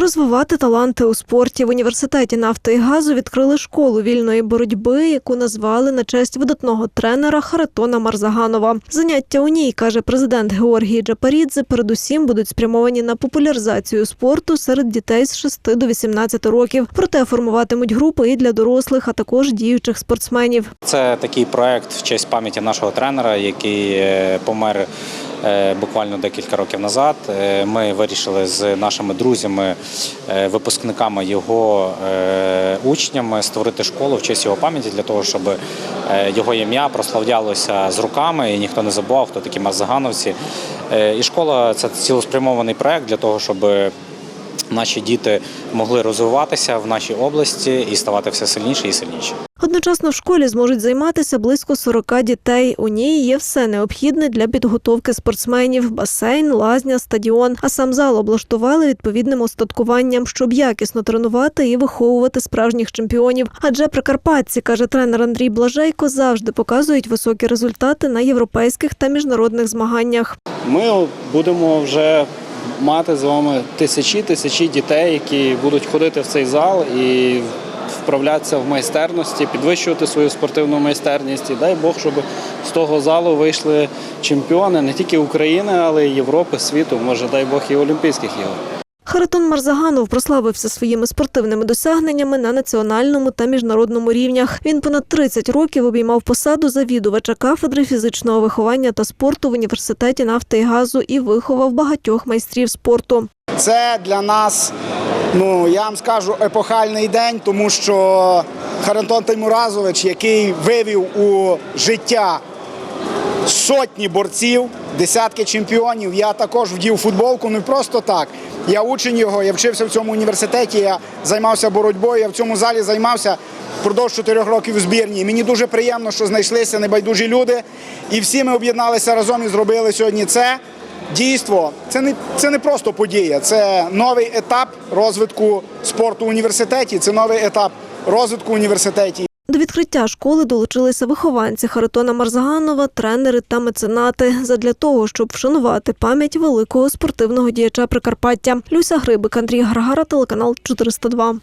Розвивати таланти у спорті в університеті нафти і газу відкрили школу вільної боротьби, яку назвали на честь видатного тренера Харитона Марзаганова. Заняття у ній каже президент Георгій Джапарідзе. Передусім будуть спрямовані на популяризацію спорту серед дітей з 6 до 18 років. Проте формуватимуть групи і для дорослих, а також діючих спортсменів. Це такий проект в честь пам'яті нашого тренера, який е, помер буквально декілька років назад. Е, Ми вирішили з нашими друзями, е, випускниками його е, учнями створити школу в честь його пам'яті для того, щоб е, його ім'я прославлялося з руками, і ніхто не забував, хто такі марзагановці. Е, І школа це цілеспрямований проект для того, щоб наші діти могли розвиватися в нашій області і ставати все сильніше і сильніше. Одночасно в школі зможуть займатися близько 40 дітей. У ній є все необхідне для підготовки спортсменів: басейн, лазня, стадіон. А сам зал облаштували відповідним устаткуванням, щоб якісно тренувати і виховувати справжніх чемпіонів. Адже прикарпатці, каже тренер Андрій Блажейко, завжди показують високі результати на європейських та міжнародних змаганнях. Ми будемо вже мати з вами тисячі тисячі дітей, які будуть ходити в цей зал і вправлятися в майстерності, підвищувати свою спортивну майстерність. І дай Бог, щоб з того залу вийшли чемпіони не тільки України, але й Європи, світу, може, дай Бог, і Олімпійських ігор. Харитон Марзаганов прославився своїми спортивними досягненнями на національному та міжнародному рівнях. Він понад 30 років обіймав посаду завідувача кафедри фізичного виховання та спорту в університеті нафти і газу і виховав багатьох майстрів спорту. Це для нас, ну я вам скажу, епохальний день, тому що Харантон Таймуразович, який вивів у життя сотні борців, десятки чемпіонів. Я також вдів футболку, не просто так. Я учень його, я вчився в цьому університеті, я займався боротьбою, я в цьому залі займався впродовж чотирьох років у збірні. Мені дуже приємно, що знайшлися небайдужі люди, і всі ми об'єдналися разом і зробили сьогодні це. Дійство це не це не просто подія, це новий етап розвитку спорту в університеті. Це новий етап розвитку університеті. До відкриття школи долучилися вихованці Харитона Марзаганова, тренери та меценати задля того, щоб вшанувати пам'ять великого спортивного діяча Прикарпаття. Люся Грибик, Андрій Гаргара, телеканал 402.